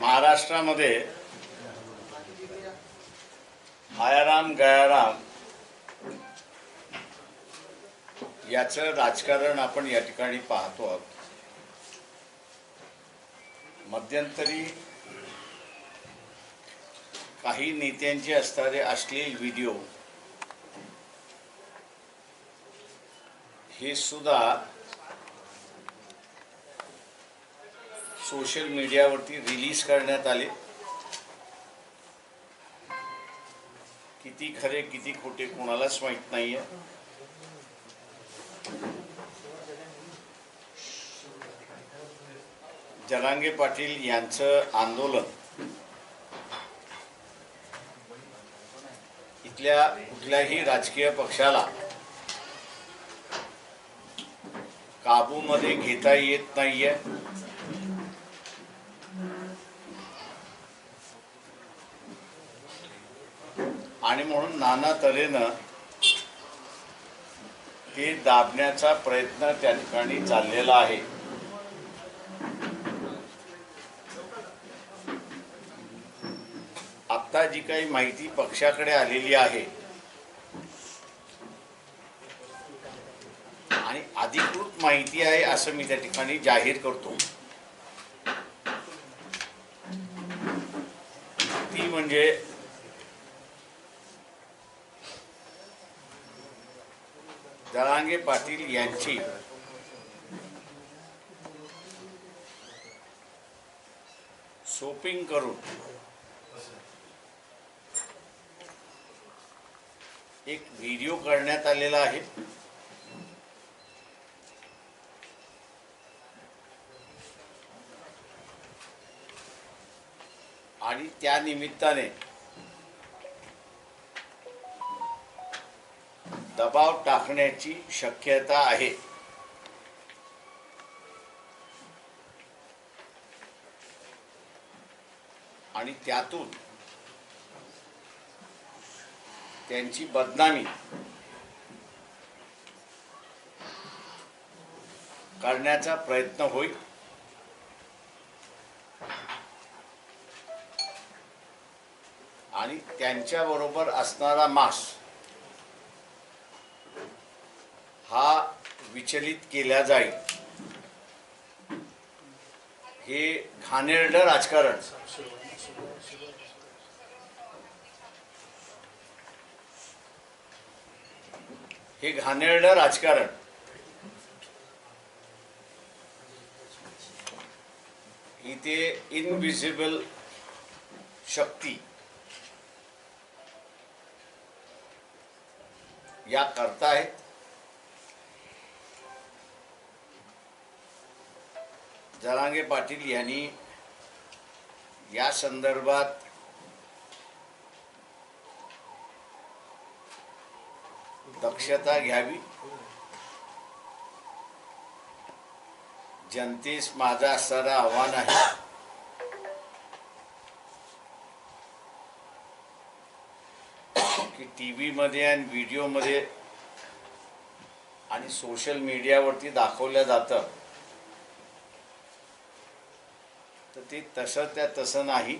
महाराष्ट्रामध्ये आयाराम गयाराम याचं राजकारण आपण या ठिकाणी पाहतो आहोत. मध्यंतरी काही नेत्यांचे असणारे अश्लील व्हिडिओ हे सुद्धा सोशल मीडियावरती रिलीज करण्यात आले. किती खरे किती खोटे कोणालाच माहीत नाहीये. जरांगे पाटील यांचं आंदोलन. इथल्या कुठल्याही राजकीय पक्षाला काबूमध्ये घेता येत नाहीये आणि म्हणून नाना तऱ्हेनं हे दाबण्याचा प्रयत्न त्या ठिकाणी चाललेला आहे. आता जी काही माहिती पक्षाकडे आलेली आहे आणि अधिकृत माहिती आहे असं मी त्या ठिकाणी जाहीर करतो. ती म्हणजे दळांगे पाटील यांची. सोपिंग करून. एक व्हिडिओ करण्यात आलेला आहे. आणि त्या निमित्ताने दबाव शक्यता आहे. आणि त्यातून त्यांची बदनामी करण्याचा प्रयत्न होईल. आणि त्यांच्याबरोबर असणारा मास हा विचलित केल्या जाईल. हे घाणेरडं राजकारण. हे घाणेरडं राजकारण. इथे इनविजिबल शक्ती. या करतायत जरांगे पाटील यांनी या संदर्भात दक्षता घ्यावी. जनतेस माझा असणारं आव्हान आहे. की टी व्हीमध्ये आणि व्हिडिओमध्ये आणि सोशल मीडियावरती दाखवलं जातं. तर ते तसं त्या तसं नाही.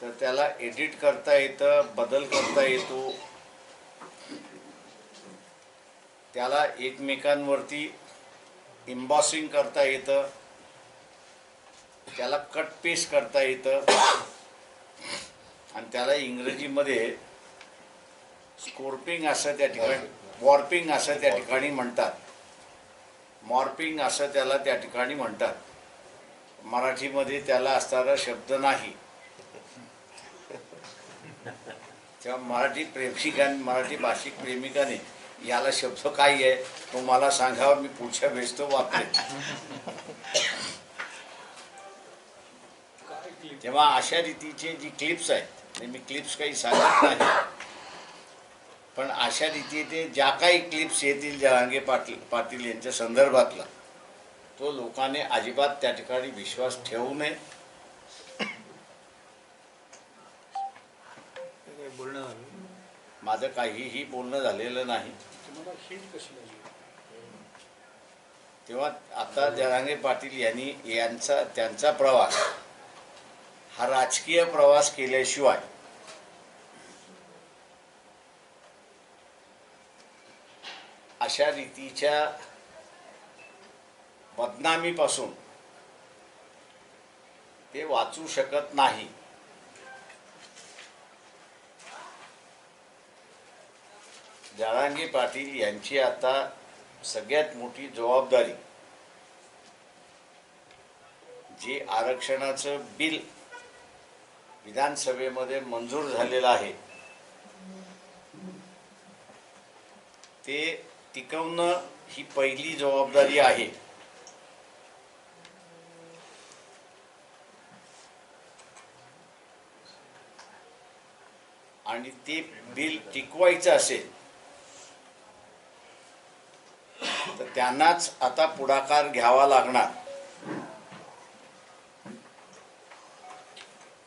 तर त्याला एडिट करता येतं बदल करता येतो. त्याला एकमेकांवरती इम्बॉसिंग करता येतं. त्याला कट पेस्ट करता येतं. आणि त्याला इंग्रजीमध्ये स्कोर्पिंग असं त्या ठिकाणी वॉर्पिंग असं त्या ठिकाणी म्हणतात. मॉर्पिंग असं त्याला त्या ठिकाणी म्हणतात. मराठीमध्ये त्याला असणारा शब्द नाही. तेव्हा मराठी प्रेमिकाने मराठी भाषिक प्रेमिकाने याला शब्द काय आहे तो मला सांगावा मी पुढच्या वेळेस तो वापरेन. तेव्हा अशा रीतीचे जी क्लिप्स आहेत मी क्लिप्स काही सांगत नाही. पण अशा रीतीचे ज्या काही क्लिप्स येतील जहांगे पाटील पाटील यांच्या संदर्भातला तो लोकांनी अजिबात त्या ठिकाणी विश्वास ठेवू नये. माझं काहीही बोलणं झालेलं नाही. तेव्हा आता जरांगे पाटील यांनी यांचा त्यांचा प्रवास हा राजकीय प्रवास केल्याशिवाय अशा रीतीच्या बदनामीपासून. ते वाचू शकत नाही. जळांगी पाटील यांची आता सगळ्यात मोठी जबाबदारी. जे आरक्षणाचं बिल विधानसभेमध्ये मंजूर झालेलं आहे ते टिकवणं ही पहिली जबाबदारी आहे. आणि ते बिल टिकवायचं असेल तर त्यांनाच आता पुढाकार घ्यावा लागणार.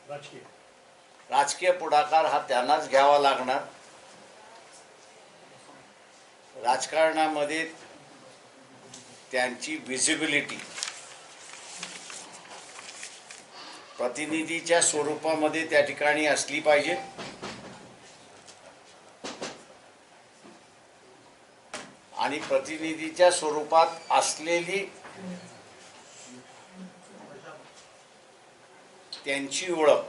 राजकीय. राजकीय पुढाकार हा त्यांनाच घ्यावा लागणार. राजकारणामध्ये त्यांची विजिबिलिटी प्रतिनिधीच्या स्वरूपामध्ये त्या ठिकाणी असली पाहिजे. आणि प्रतिनिधीच्या स्वरूपात असलेली त्यांची ओळख.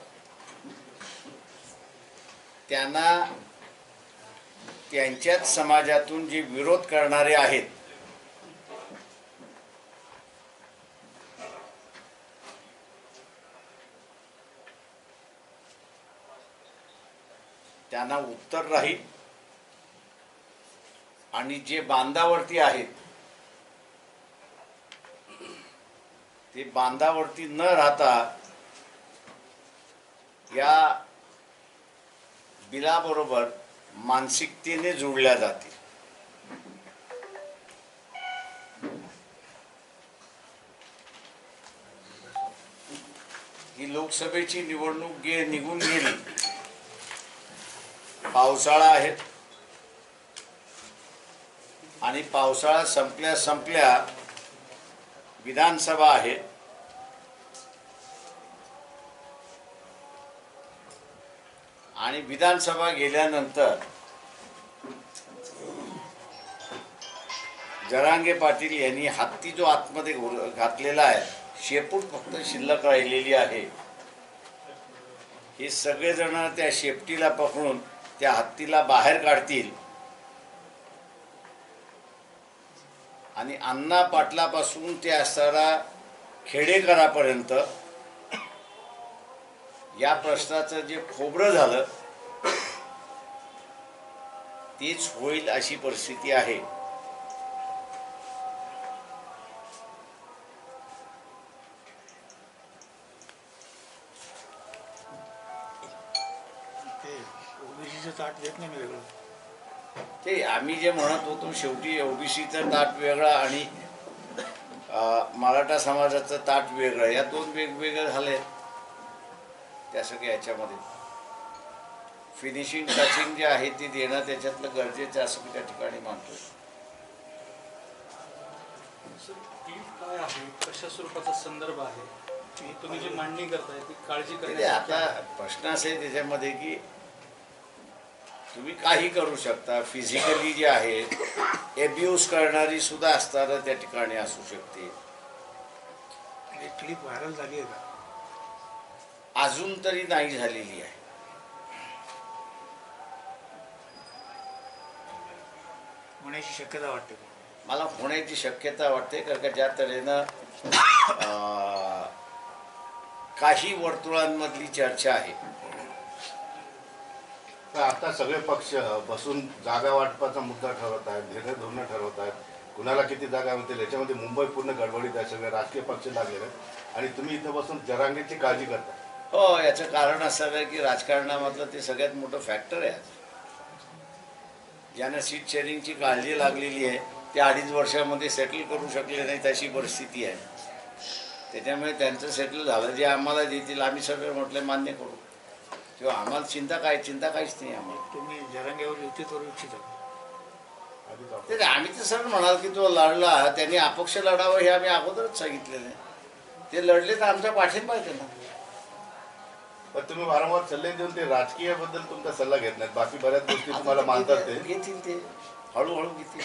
त्यांना त्यांच्याच समाजातून जे विरोध करणारे आहेत त्यांना उत्तर राहील. आणि जे बांधावरती आहेत ते बांधावरती न राहता या बिलाबरोबर मानसिकतेने जुळल्या जातील. ही लोकसभेची निवडणूक गे निघून गेली. पावसाळा आहे. आणि पावसाळा संपल्या संपल्या विधानसभा आहे. आणि विधानसभा गेल्यानंतर जरांगे पाटील यांनी हत्ती जो आतमध्ये घातलेला आहे शेपूट फक्त शिल्लक राहिलेली आहे. हे सगळेजण त्या शेपटीला पकडून त्या हत्तीला बाहेर काढतील. आणि अण्णा पाटलापासून ते असणारा खेडेकरापर्यंत या प्रश्नाचं जे खोबरं झालं तीच होईल अशी परिस्थिती आहे. ते ओबीसीचं ताट देत नाही वेगळं. ते आम्ही जे म्हणत होतो शेवटी ओबीसीचं ताट वेगळं आणि मराठा समाजाचं ताट वेगळं या दोन वेगवेगळं झाले. त्या सगळ्या याच्यामध्ये. फिनिशिंग टचिंग जे आहे ते देणं त्याच्यातलं गरजेचं असं मी त्या ठिकाणी मानतो. काय आहे? कशा स्वरूपाचा संदर्भ आहे? तुम्ही जी मांडणी करताय ती काळजी आता प्रश्न असा आहे त्याच्यामध्ये की तुम्ही काही करू शकता. फिजिकली जे आहे एब्यूज करणारी सुद्धा असताना त्या ठिकाणी असू शकते. क्लिप व्हायरल झाली आहे का? अजून तरी नाही झालेली आहे. होण्याची शक्यता वाटते? मला होण्याची शक्यता वाटते कारण का ज्या तऱ्हेनं काही वर्तुळांमधली चर्चा आहे. तर आता सगळे पक्ष बसून जागा वाटपाचा मुद्दा ठरवत आहेत निर्णय धोरणं ठरवत आहेत. कुणाला किती जागा मिळतील? याच्यामध्ये मुंबई पूर्ण गडबडीत आहे. सगळे राजकीय पक्ष लागलेले आहेत. आणि तुम्ही इथं बसून जरांगेची काळजी करता. हो याचं कारण असं आहे की राजकारणामधलं ते सगळ्यात मोठं फॅक्टर आहे आज. ज्यांना सीट शेअरिंगची काळजी लागलेली आहे ते अडीच वर्षामध्ये सेटल करू शकले नाही तशी परिस्थिती आहे. त्याच्यामुळे त्यांचं सेटल झालं. जे आम्हाला देतील आम्ही सगळे म्हटलं मान्य करू. किंवा आम्हाला चिंता काय चिंता काहीच नाही आम्हाला तुम्ही जरांगेवर युती करू इच्छिता ते आम्ही तर सर म्हणाल की तो लढला त्यांनी अपक्ष लढावं हे आम्ही अगोदरच सांगितलेलं आहे. ते लढले तर आमचा पाठिंबा आहे त्यांना. पण तुम्ही वारंवार सल्ले देऊन ते राजकीयबद्दल तुमचा सल्ला घेत नाहीत. बाकी बऱ्याच गोष्टी तुम्हाला मानतात ते घेतील ते. हळूहळू घेतील.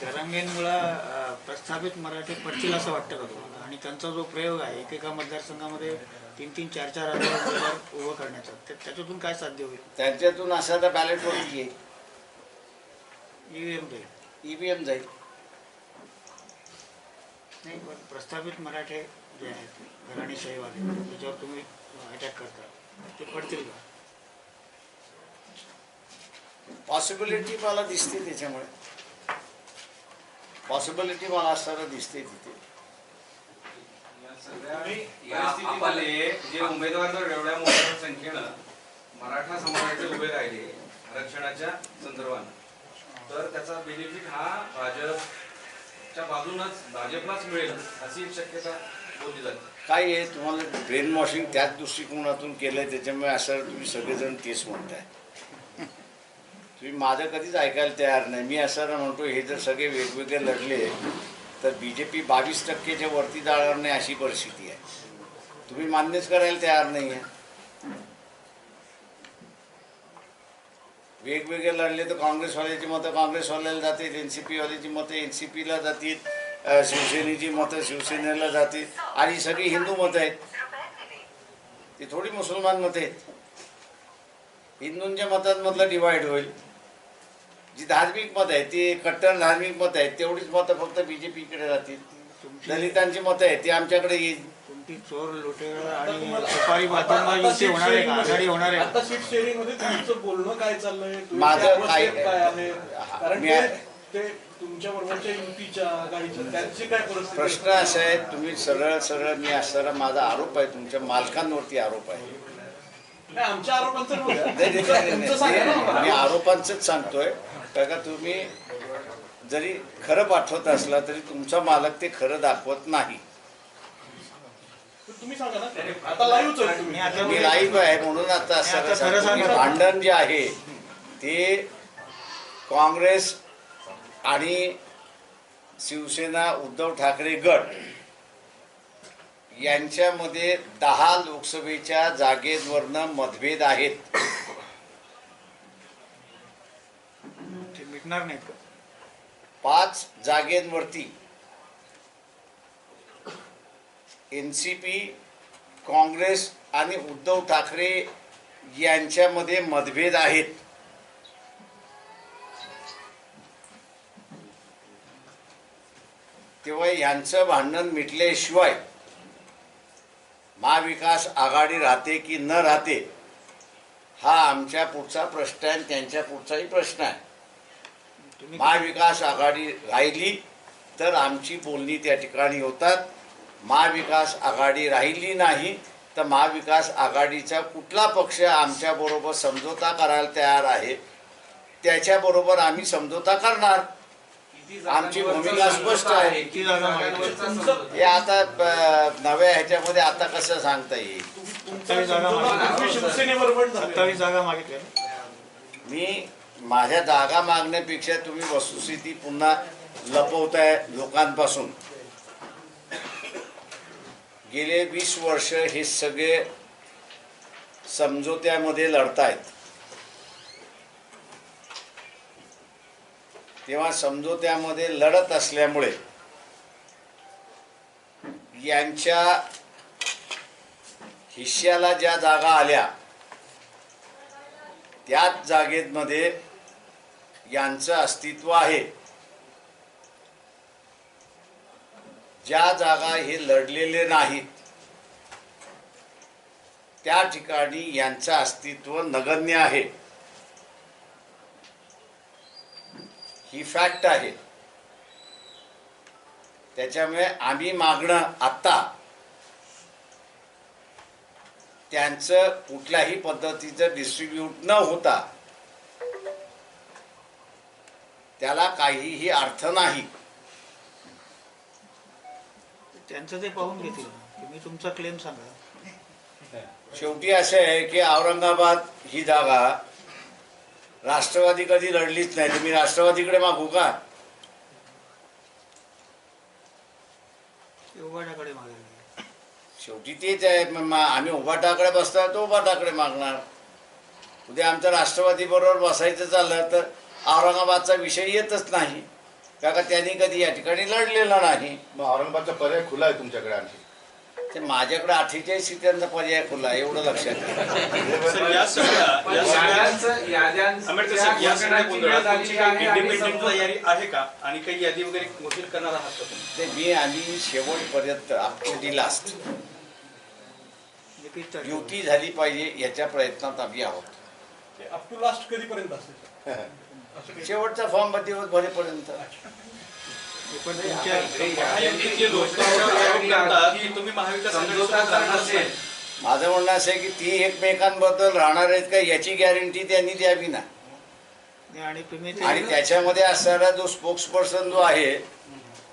जरांगेंमुळं अं, प्रस्थापित मराठी पडतील असं वाटतं का तुम्हाला? आणि त्यांचा जो प्रयोग आहे एकेका मतदारसंघामध्ये तीन तीन चार चार हजार उमेदवार उभं करण्याचा. त्या- त्याच्यातून काय साध्य होईल? त्यांच्यातून असा तर बॅलेटवरती येईल. ईव्हीएम जाईल. ईव्हीएम जाईल. नाही पण प्रस्थापित मराठे जे आहेत घराणेशाहीवाले त्याच्यावर तुम्ही अटॅक करता. ते पडतील का? पॉसिबिलिटी मला दिसते त्याच्यामुळे. पॉसिबिलिटी मला असताना दिसते तिथे. या आपले जे उमेदवार जर एवढ्या मोठ्या संख्येनं मराठा समाजाचे उभे राहिले आरक्षणाच्या संदर्भानं तर त्याचा बेनिफिट हा भाजपच्या बाजूनच भाजपलाच मिळेल अशी एक शक्यता बोलली जाते. काय आहे तुम्हाला ब्रेन वॉशिंग त्याच दृष्टिकोनातून केलंय त्याच्यामुळे असं तुम्ही सगळेजण तेच म्हणताय. तुम्ही माझं कधीच ऐकायला तयार नाही. मी असं म्हणतो हे जर सगळे वेगवेगळे लढले तर बी जे पी बावीस टक्केच्या वरती जाणार नाही अशी परिस्थिती आहे. तुम्ही मान्यच करायला तयार नाही आहे. वेगवेगळे लढले तर काँग्रेसवाल्याची मतं काँग्रेसवाल्याला जातील एन सी पीवाल्याची मतं एन सी पीला जातील शिवसेनेची मतं शिवसेनेला जातील आणि सगळी हिंदू मतं आहेत. ती थोडी मुसलमान मतं आहेत. हिंदूंच्या मतांमधलं डिवाइड होईल. जी धार्मिक मतं आहेत ती कट्टर धार्मिक मतं आहेत तेवढीच मतं फक्त बी जे पीकडे जातील. दलितांची मतं आहेत ती आमच्याकडे येईल. तुमची चोर लुटेर आणि सुपारी बातम्या युती होणार आहे का? आघाडी होणार आहे का? आता सीट शेअरिंगमध्ये तुमचं बोलणं काय चाललंय? माझं काय- step काय आहे? कारण मी- ते ते तुमच्या बरोबरच्या युतीच्या आघाडीच्या त्यांची काय परिस्थिती प्रश्न असा आहे तुम्ही सरळ सरळ मी असताना माझा आरोप आहे तुमच्या मालकांवरती आरोप आहे. नाही आमच्या आरोपांचं. मी आरोपांचंच सांगतोय. कारण का तुम्ही जरी खरं पाठवत असला तरी तुमचा मालक ते खरं दाखवत नाही. तुम्ही सांगा ना. आता लाईव्हच आहे तुम्ही. मी लाईव्ह आहे म्हणून आता. भांडण जे आहे ते काँग्रेस आणि शिवसेना उद्धव ठाकरे गट यांच्यामध्ये दहा लोकसभेच्या जागेवरनं मतभेद आहेत. भेटणार नाहीत का? पाच जागेंवरती एन सी पी काँग्रेस आणि उद्धव ठाकरे यांच्यामध्ये मतभेद आहेत. तेव्हा यांचं भांडण मिटल्याशिवाय महाविकास आघाडी राहते की न राहते हा आमच्या पुढचा प्रश्न आहे आणि त्यांच्या पुढचाही प्रश्न आहे. महाविकास आघाडी राहिली तर आमची बोलणी त्या ठिकाणी होतात महाविकास आघाडी राहिली नाही तर महाविकास आघाडीचा कुठला पक्ष आमच्याबरोबर समझोता करायला तयार आहे त्याच्याबरोबर आम्ही समझोता करणार आमची भूमिका स्पष्ट आहे. किती जागा मागितल्या हे आता नव्या ह्याच्यामध्ये आता कसं सांगता येईल मी माझ्या जागा मागण्यापेक्षा तुम्ही वस्तुस्थिती पुन्हा लपवताय लोकांपासून. गेले वीस वर्ष हे सगळे समजोत्यामध्ये लढतायत. तेव्हा समजोत्यामध्ये लढत असल्यामुळे यांच्या हिश्श्याला ज्या जागा आल्या त्याच जागेमध्ये यांचं अस्तित्व आहे. ज्या जागा हे लढलेले नाहीत त्या ठिकाणी यांचं अस्तित्व नगण्य आहे. ही फॅक्ट आहे. त्याच्यामुळे आम्ही मागणं आत्ता त्यांचं कुठल्याही पद्धतीचं डिस्ट्रीब्यूट न होता त्याला काहीही अर्थ नाही. त्यांचं ते पाहून घेतील. तुम्ही तुमचा क्लेम सांगा. शेवटी असं आहे की औरंगाबाद ही जागा राष्ट्रवादी कधी लढलीच नाही. तुम्ही राष्ट्रवादीकडे मागू का? योगाच्याकडे मागेल शेवटी तेच आहे. मग आम्ही उभा टाकडे बसता तो उभा टाकडे मागणार. उद्या आमचं राष्ट्रवादी बरोबर बसायचं चाललं तर औरंगाबादचा विषय येतच नाही. का का त्यांनी कधी या ठिकाणी लढलेला नाही. मग औरंगाबादचा पर्याय खुला आहे तुमच्याकडे आणखी? ते माझ्याकडे अठ्ठेचाळीस सीटांचा पर्याय खुला आहे, एवढं लक्षात आहे का? आणि काही यादी वगैरे घोषित करणार आहात ते मी आम्ही शेवटपर्यंत अप टू दी लास्ट. युती झाली पाहिजे याच्या प्रयत्नात आम्ही आहोत. अप टू लास्ट कधीपर्यंत असेल? शेवटचा फॉर्म दिवस भरेपर्यंत. माझं म्हणणं असं आहे की ती एकमेकांबद्दल राहणार आहेत का याची गॅरंटी त्यांनी द्यावी ना. आणि त्याच्यामध्ये असणारा जो स्पोक्स पर्सन जो आहे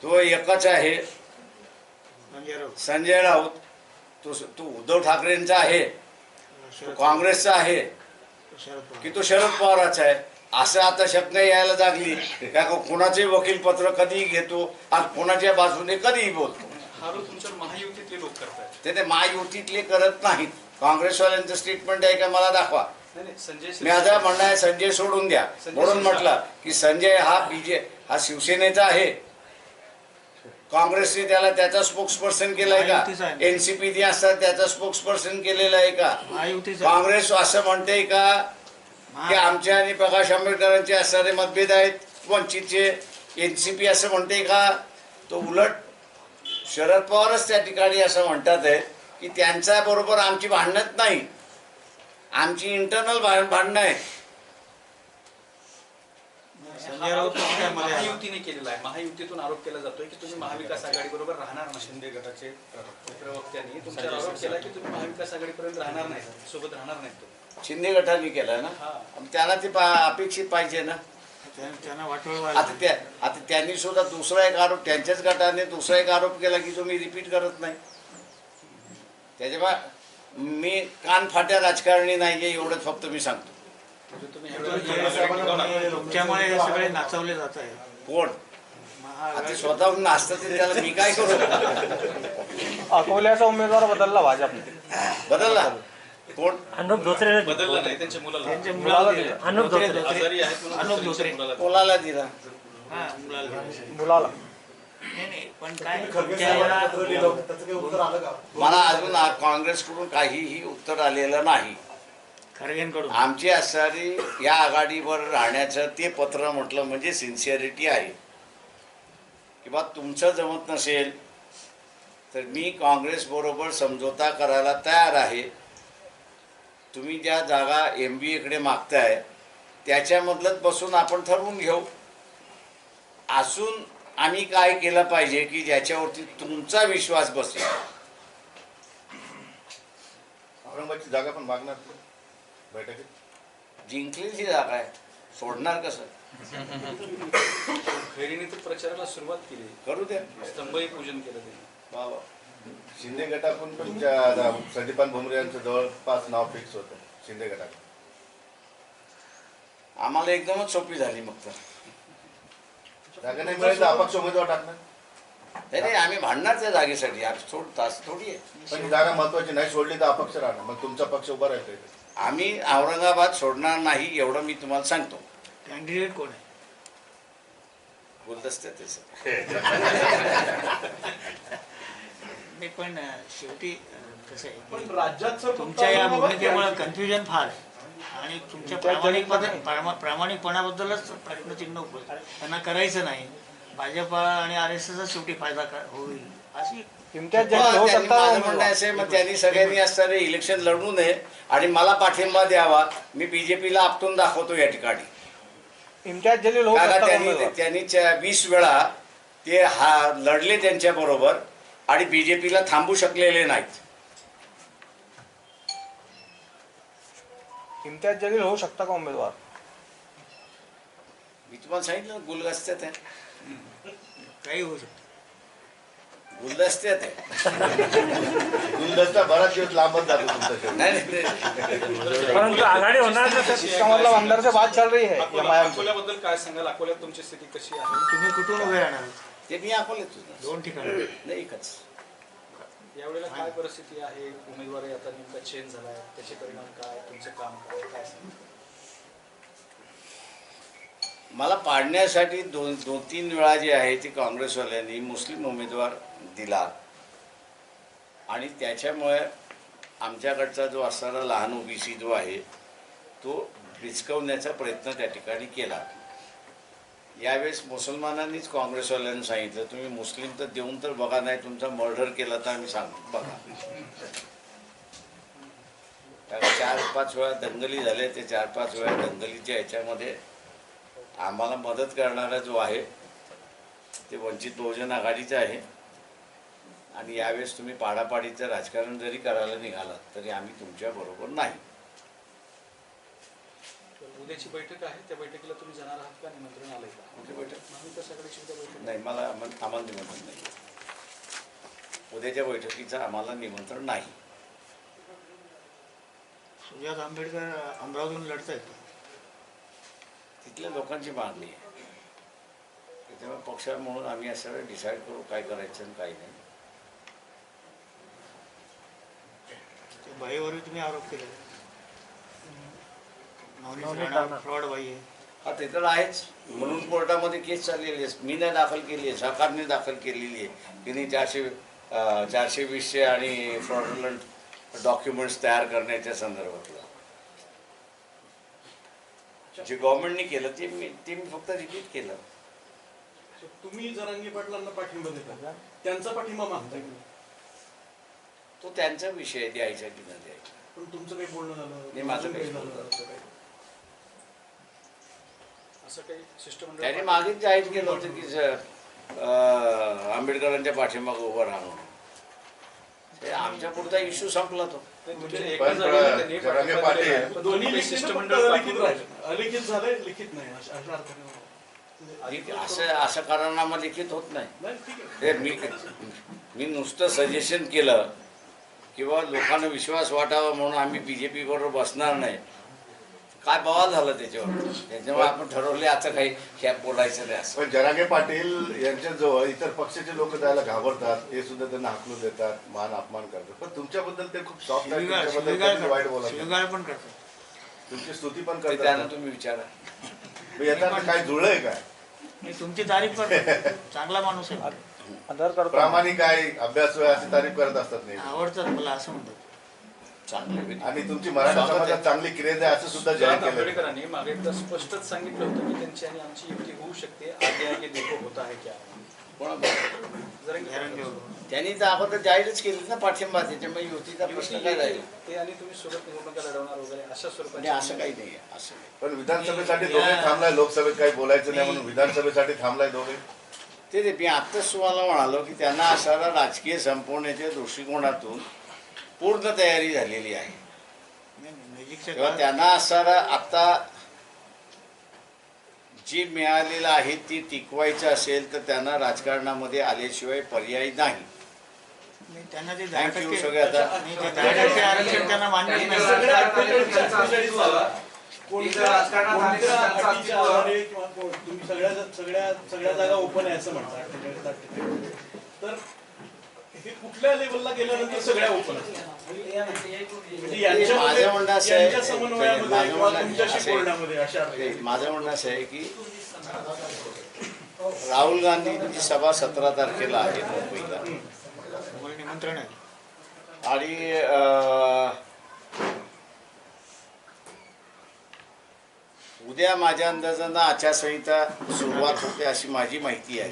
तो एकच आहे. संजय राऊत. तो तो उद्धव ठाकरेंचा आहे तो काँग्रेसचा आहे की तो शरद पवाराचा आहे. असं आता शब्द यायला लागली का कोणाचे वकील पत्र कधीही घेतो आणि कोणाच्या बाजूने कधीही बोलतो. महायुतीतले लोक करतायत. ते ते महायुतीतले करत नाहीत. काँग्रेसवाल्यांचं स्टेटमेंट आहे का मला दाखवा. मी आता म्हणणं आहे संजय सोडून द्या. म्हणून. म्हटलं की संजय हा बीजे हा शिवसेनेचा आहे. काँग्रेसने त्याला त्याचा स्पोक्स पर्सन केलाय का? आहे. एनसीपी असतात त्याचा स्पोक्स पर्सन केलेला आहे का? काँग्रेस असं म्हणते का? की आमच्या आणि प्रकाश आंबेडकरांचे असणारे मतभेद आहेत वंचितचे. एनसीपी असं म्हणते का? तो उलट शरद पवारच त्या ठिकाणी असं म्हणतात आहे की त्यांच्या बरोबर आमची भांडणच नाही. आमची इंटरनल भांडणं आहेत संजय राऊत. महायुतीने केलेला आहे. महायुतीतून आरोप केला जातोय की तुम्ही महाविकास आघाडी बरोबर राहणार नाही. शिंदे गटाचे प्रवक्त्यांनी तुमच्यावर आरोप केला की तुम्ही महाविकास आघाडीपर्यंत राहणार नाही. सोबत राहणार नाही तुम्ही शिंदे गटाने केलं ना. त्यांना ते अपेक्षित पाहिजे ना? आता त्या आता त्यांनी सुद्धा दुसरा एक आरोप त्यांच्याच गटाने दुसरा एक आरोप केला की तो मी रिपीट करत नाही. त्याच्यामुळे मी कानफाट्या राजकारणी नाहीये एवढंच फक्त मी सांगतो. म्हणजे हे सगळे नाचवले जात आहे. कोण? आता स्वतःहून नाचतं ते त्याला मी काय करू? अकोल्याचा उमेदवार बदलला भाजपने. बदलला? कोण? अनुप धोत्रे बदललं नाही त्यांच्या मुलाला. त्यांच्या मुलाला दिलं. अनुप धोत्रे, अनुप धोत्रे. मुलाला कोणाला दिला? हा, मुलाला दिलं. मुलाला. नाही, नाही, पण काय तुमच्या या- मला अजून आ- काँग्रेसकडून काहीही उत्तर आलेलं नाही. खरगेंकडून आमची असणारी या आघाडीवर राहण्याचं ते पत्र म्हटलं म्हणजे सिन्सिअरिटी आहे. किंवा तुमचं जमत नसेल तर मी काँग्रेसबरोबर समझोता करायला तयार आहे. तुम्ही ज्या जागा एम बी एकडे मागताय त्याच्यामधलंच बसून आपण ठरवून घेऊ. असून आम्ही काय केलं पाहिजे की ज्याच्यावरती तुमचा विश्वास बसेल. औरंगाबादची जागा पण मागणार? बैठकीत जिंकलेली जागा आहे. सोडणार कसं? खैरीने तर प्रचाराला सुरुवात केली. करू द्या. स्तंभही पूजन केलं त्यांनी. वा वा. शिंदे गटाकडून पण त्या- संदीपान भुमरे यांचं जवळपास नाव फिक्स होतं. शिंदे गटाकडे आम्हाला एकदमच सोपी झाली मग तर. जागा नाही मिळेल तर अपक्ष उमेदवार टाकणार. नाही नाही आम्ही भांडणार त्या जागेसाठी. आज थोड तास थोडी आहे. पण जागा महत्वाची नाही सोडली तर अपक्ष राहणार. मग तुमचा पक्ष उभा इथे? आम्ही औरंगाबाद सोडणार नाही एवढं मी तुम्हाला सांगतो. कॅन्डिडेट कोण आहे? गुलदस्ते ते सर. नाही पण शेवटी कसं आहे पण की राज्यात सर तुमच्या या भूमिकेमुळे कन्फ्युजन फार आहे. आणि तुमच्या प्रामाणिकपणा प्रामा- प्रामाणिकपणाबद्दलच प्रश्नचिन्ह त्यांना करायचं नाही. भाजप आणि आर एस एसचा शेवटी फायदा होईल. अशी इम्तियाज जलील होऊ त्यांनी शकता माझं उमेदवार. म्हणणं असं आहे, मग त्यांनी सगळ्यांनी असणारे इलेक्शन लढू नये आणि मला पाठिंबा द्यावा. मी बीजेपीला आपटून दाखवतो या ठिकाणी. इम्तियाज जलील होऊ त्यांनी उमेदवार त्यांनी च्या- वीस वेळा ते हा लढले त्यांच्या बरोबर आणि बीजेपीला थांबू शकलेले नाहीत. इम्तियाज जलील होऊ शकता का उमेदवार? मी तुम्हाला सांगितलं ना, गुलदस्त्यात आहे. काही होऊ शकतं. गुलदस्त्यात आहे गुलदस्ता बराच दिवस लांबच जातो तुमचा. नाही परंतु आघाडी होणार ना तर इसका मतलब अंदर से बात चल रही है अकोला- अकोल्याबद्दल काय सांगाल? अकोल्यात तुमची स्थिती कशी आहे? तुम्ही कुठून उभे राहणार? ते मी अकोलेत होतो. दोन ठिकाणी. नाही एकच. यावेळेला काय परिस्थिती आहे? उमेदवारी आता नेमका चेंज झालाय. त्याचे परिणाम काय? तुमचं काम काय? काय सांगा मला पाडण्यासाठी दोन दोन तीन वेळा जी आहे ती काँग्रेसवाल्यांनी मुस्लिम उमेदवार दिला. आणि त्याच्यामुळे आमच्याकडचा जो असणारा लहान ओबीसी जो आहे तो भिचकवण्याचा प्रयत्न त्या ठिकाणी केला. यावेळेस मुसलमानांनीच काँग्रेसवाल्यांनी सांगितलं तुम्ही मुस्लिम तर देऊन तर बघा नाही तुमचा मर्डर केला तर आम्ही सांगतो बघा. चार पाच वेळा दंगली झाल्या ते चार पाच वेळा दंगलीच्या ह्याच्यामध्ये आम्हाला मदत करणारा जो आहे ते वंचित बहुजन आघाडीचं आहे. आणि यावेळेस तुम्ही पाडापाडीचं राजकारण जरी करायला निघालात तरी आम्ही तुमच्याबरोबर नाही. तर उद्याची बैठक आहे त्या बैठकीला तुम्ही जाणार आहात का? निमंत्रण आलंय का? बैठक? नाही मला आम्हाला आम्हाला निमंत्रण नाही. उद्याच्या बैठकीचं आम्हाला निमंत्रण नाही. सुजात आंबेडकर अमरावतीहून लढत आहेत तिथल्या लोकांची मागणी आहे. त्याच्यामुळे पक्ष म्हणून आम्ही असं डिसाईड करू काय करायचं आणि काय नाही. ते बाईवरही तुम्ही आरोप केले. फ्रॉड बाई आहे. हा ते तर आहेच. म्हणून कोर्टामध्ये केस चाललेली आहे. मी नाही दाखल केली आहे. सरकारने दाखल केलेली आहे. की नाही चारशे चारशे वीसशे आणि फ्रॉडलंट डॉक्युमेंट्स तयार करण्याच्या संदर्भातलं. जे गव्हर्नमेंटने केलं ते मी ते मी फक्त रिपीट केलं. तुम्ही जरांगे पाटलांना पाठिंबा देता. त्यांचा पाठिंबा मागताय तो त्यांचा विषय आहे द्यायचा की न द्यायचा पण तुमचं काही बोलणं झालं नाही, माझं अजून काही झालं बोलणं असं काही? असं काही शिष्टमंडळ त्याने मागेच जाहीर केलं होतं की अं, आंबेडकरांच्या पाठीमागं उभं राहणं ते आमच्या पुढचा इश्यू संपला तो. तुमच्या पण एका जागेवर त्यांनी जरांगे पाठिंबा पाटील- दिलेला आहे. पण दोन्ही तुम्ही लिखित शिष्टमंडळ लिखित पाठवून राहिले. अलिखित झालंय लिखित नाही अशा अशा अर्थाने आणि असं लिखित होत नाही. नाही ठीक आहे. हे मी मी नुसतं सजेशन केलं किंवा लोकांना विश्वास वाटावा म्हणून आम्ही बी जे पी बरोबर बसणार नाही. काय बवाल झालं त्याच्यावर? त्याच्यामुळे आपण ठरवले आता काही ह्या बोलायचं नाही असं. पण जरांगे पाटील यांच्या जवळ इतर पक्षाचे लोक जायला घाबरतात ते सुद्धा त्यांना हाकलून देतात मान अपमान करतात. पण तुमच्याबद्दल ते खूप सॉफ्ट आहे शिवीगाळ तुमच्याबद्दल शिवीगाळ कधीच वाईट करतात. बोलत नाही. शिवीगाळ पण करतात. तुमची स्तुती पण ते करतात. त्यांना ना. तुम्ही विचारा. मग याचा अर्थ काय जुळलंय काय? मी तुमची तारीफ करतो चांगला माणूस आहे. प्रामाणिक आहे अभ्यास आहे अशी तारीफ करत असतात नाही आवडतात मला असं म्हणतात. आणि तुमची मराठा समाजात चांगली क्रेज आहे असं सुद्धा जाहीर केलं आंबेडकरांनी मागे एकदा स्पष्टच सांगितलं होतं की त्यांची आणि आमची युती होऊ शकते आगे आगे देखो होता है क्या त्यांनी तर अगोदर जाहीरच केली ना पाठिंबा त्याच्यामुळे युतीचा प्रश्न काय राहील? ते आणि तुम्ही सोबत निवडणुका लढवणार वगैरे अशा स्वरूपाची असं काही नाही आहे असं नाही. पण विधानसभेसाठी दोघे थांबलाय लोकसभेत काही बोलायचं नाही म्हणून विधानसभेसाठी थांबलाय दोघे. ते ते मी आत्ताच तुम्हाला म्हणालो की त्यांना असारा राजकीय संपवण्याच्या दृष्टिकोनातून पूर्ण तयारी झालेली आहे. नाही, नाही, नजीकच्या तेव्हा त्यांना असणारा आता जी मिळालेलं आहे ती टिकवायचं असेल तर त्यांना राजकारणामध्ये आल्याशिवाय पर्याय नाही. त्यांना ते आरक्षण मान्य तुम्ही सगळ्या सगळ्या सगळ्या जागा ओपन आहे असं म्हणता. तर हे कुठल्या लेवलला गेल्यानंतर सगळ्या ओपन म्हणजे माझं म्हणणं असं आहे- माझं म्हणणं असं आहे- बोलण्यामध्ये अशा ते अर्थाने. माझं म्हणणं असं आहे की राहुल गांधींची सभा सतरा तारखेला आहे मुंबईला निमंत्रण आहे आणि उद्या माझ्या अंदाजानं आचारसंहिता सुरुवात होते अशी माझी माहिती आहे.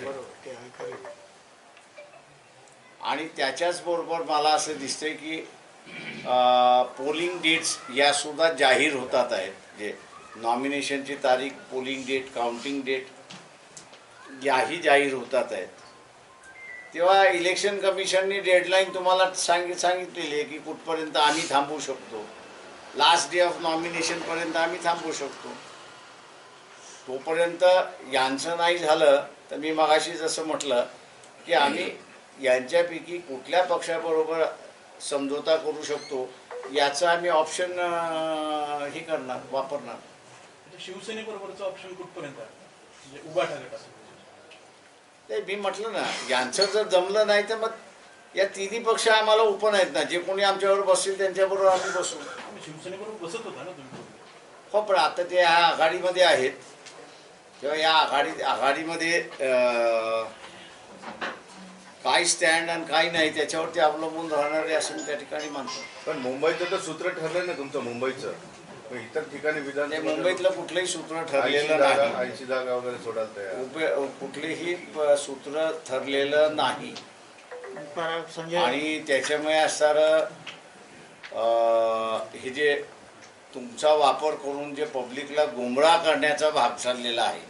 आणि त्याच्याच बरोबर मला असं दिसतंय की पोलिंग डेट्स या सुद्धा जाहीर होतात आहेत. जे नॉमिनेशनची तारीख पोलिंग डेट काउंटिंग डेट याही जाहीर होतात आहेत. तेव्हा इलेक्शन कमिशननी डेडलाईन तुम्हाला सांगित सांगितलेली आहे की कुठपर्यंत आम्ही थांबू शकतो. लास्ट डे ऑफ नॉमिनेशनपर्यंत आम्ही थांबू शकतो. तोपर्यंत यांचं नाही झालं तर मी मगाशी जसं म्हटलं की आम्ही यांच्यापैकी कुठल्या पक्षाबरोबर समझोता करू शकतो याचं आम्ही ऑप्शन हे करणार वापरणार. म्हणजे शिवसेनेबरोबरचं ऑप्शन कुठपर्यंत आहे? म्हणजे उभा ते मी म्हटलं ना यांचं जर जमलं नाही तर मग या तिन्ही पक्ष आम्हाला ओपन आहेत ना. जे कोणी आमच्यावर बसतील त्यांच्याबरोबर आम्ही बसू. शिवसेनेबरोबर बसत होता ना तुम्ही. हो पण आता ते ह्या आघाडीमध्ये आहेत. तेव्हा या आघाडी आघाडीमध्ये काय स्टँड आणि काय नाही त्याच्यावरती अवलंबून राहणार आहे असं मी त्या ठिकाणी मानतो पण मुंबईचं तर सूत्र ठरलं ना तुमचं मुंबईचं. पण इतर ठिकाणी विधान मुंबईतलं कुठलंही सूत्र ठरलेलं नाही. ऐंशी जागा वगैरे सोडायला तयार. कुठलेही प- सूत्र ठरलेलं नाही. पर संजय आणि त्याच्यामुळे असणारं हे जे तुमचा वापर करून जे पब्लिकला गुमराह करण्याचा भाग चाललेला आहे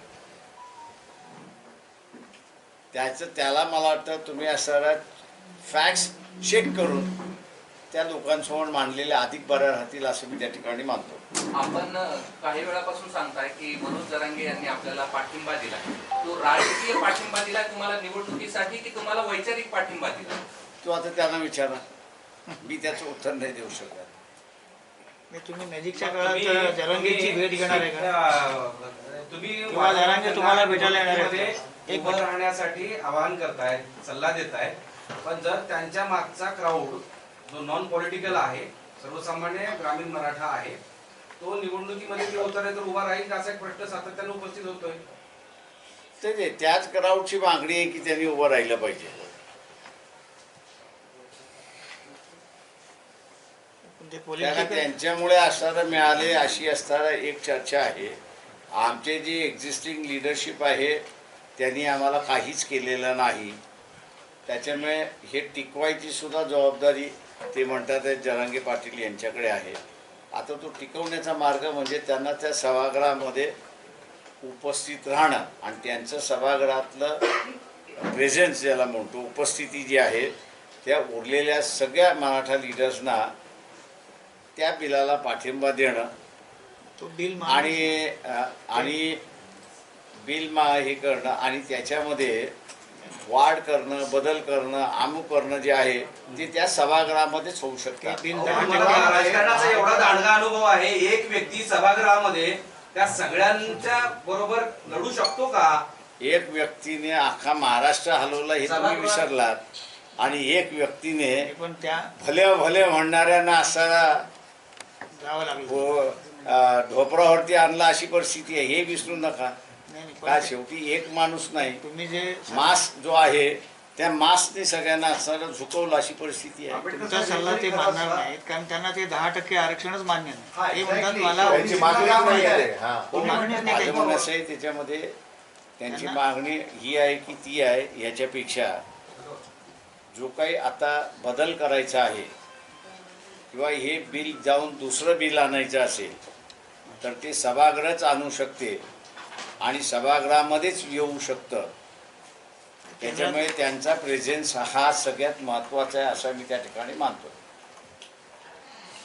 त्याचं त्याला मला वाटतं तुम्ही असणारा फॅक्ट्स चेक करून त्या लोकांसमोर मांडलेले अधिक बऱ्या राहतील असं मी त्या ठिकाणी मानतो. आपण काही वेळापासून सांगताय की मनोज जरांगे यांनी आपल्याला पाठिंबा दिला. तो राजकीय पाठिंबा दिला तुम्हाला निवडणुकीसाठी की तुम्हाला वैचारिक पाठिंबा दिला? तो आता त्यांना विचारा. मी त्याचं उत्तर नाही देऊ शकत. मी तुम्ही मॅजिकच्या तुम्ही- काळात जरंगीची भेट घेणार आहे का? तुम्ही जरांगे तुम्हाला भेटायला येणार? मध्ये एक उभं राहण्यासाठी आवाहन करताय सल्ला देताय पण जर त्यांच्या मागचा क्राऊड जो नॉन पॉलिटिकल आहे सर्वसामान्य ग्रामीण मराठा आहे तो निवडणुकीमध्ये किंवा उतरले तर उभा राहील का असा एक प्रश्न सातत्याने उपस्थित होतोय? ते त्याच क्राऊडची मागणी आहे की त्यांनी उभं राहिलं पाहिजे. त्यांना त्यांच्यामुळे असणारं मिळाले अशी असणारा एक चर्चा आहे. आमचे जे एक्झिस्टिंग लिडरशिप आहे त्यांनी आम्हाला काहीच केलेलं नाही. त्याच्यामुळे हे टिकवायची सुद्धा जबाबदारी ते म्हणतात जरांगे पाटील यांच्याकडे आहे. आता तो टिकवण्याचा मार्ग म्हणजे त्यांना त्या सभागृहामध्ये उपस्थित राहणं आणि त्यांचं सभागृहातलं प्रेझेन्स ज्याला म्हणतो उपस्थिती जी आहे त्या उरलेल्या सगळ्या मराठा लिडर्सना त्या बिलाला पाठिंबा देणं तो बिल आणि आणि बिल मा हे करणं आणि त्याच्यामध्ये वाढ करणं बदल करणं अमुक करणं जे आहे ते त्या सभागृहामध्येच होऊ शकतं राजकारणाचा एवढा दांडगा अनुभव आहे एक व्यक्ती सभागृहामध्ये त्या सगळ्यांच्या बरोबर लढू शकतो का? एक व्यक्तीने अख्खा महाराष्ट्र हलवला हे तुम्ही विसरलात. आणि एक व्यक्तीने पण त्या भले भले म्हणणाऱ्यांना असा जावं लागलं. हो, ढोपरावरती आणला अशी परिस्थिती आहे हे विसरू नका. का शेवटी एक माणूस नाही. तुम्ही जे मास्क जो आहे त्या मास्कने सगळ्यांना असणारं झुकवलं अशी परिस्थिती आहे. तुमचा सल्ला ते मानणार नाहीत कारण त्यांना ते दहा टक्के आरक्षणच मान्य नाही. ते म्हणतात मला असं आहे त्याच्यामध्ये त्यांची मागणी ही आहे की ती आहे याच्यापेक्षा जो काही आता बदल करायचा आहे किंवा हे बिल जाऊन दुसरं बिल आणायचं असेल तर ते सभागृहच आणू शकते. आणि सभागृहामध्येच येऊ शकतं. त्याच्यामुळे त्यांचा प्रेझेन्स हा सगळ्यात महत्त्वाचा आहे असं मी त्या ठिकाणी मानतो.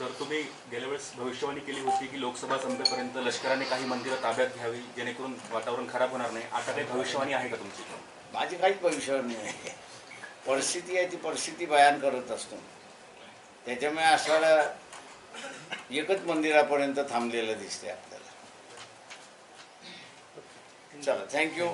तर तुम्ही गेल्या वेळेस भविष्यवाणी केली होती की लोकसभा संपेपर्यंत लष्कराने काही मंदिरं ताब्यात घ्यावी जेणेकरून वातावरण खराब होणार नाही. आता काही भविष्यवाणी आहे का तुमची? माझी काहीच भविष्यवाणी नाही. परिस्थिती आहे ती परिस्थिती बयान करत असतो. त्याच्यामुळे असणारा एकच मंदिरापर्यंत थांबलेलं दिसते आपल्याला चला थँक्यू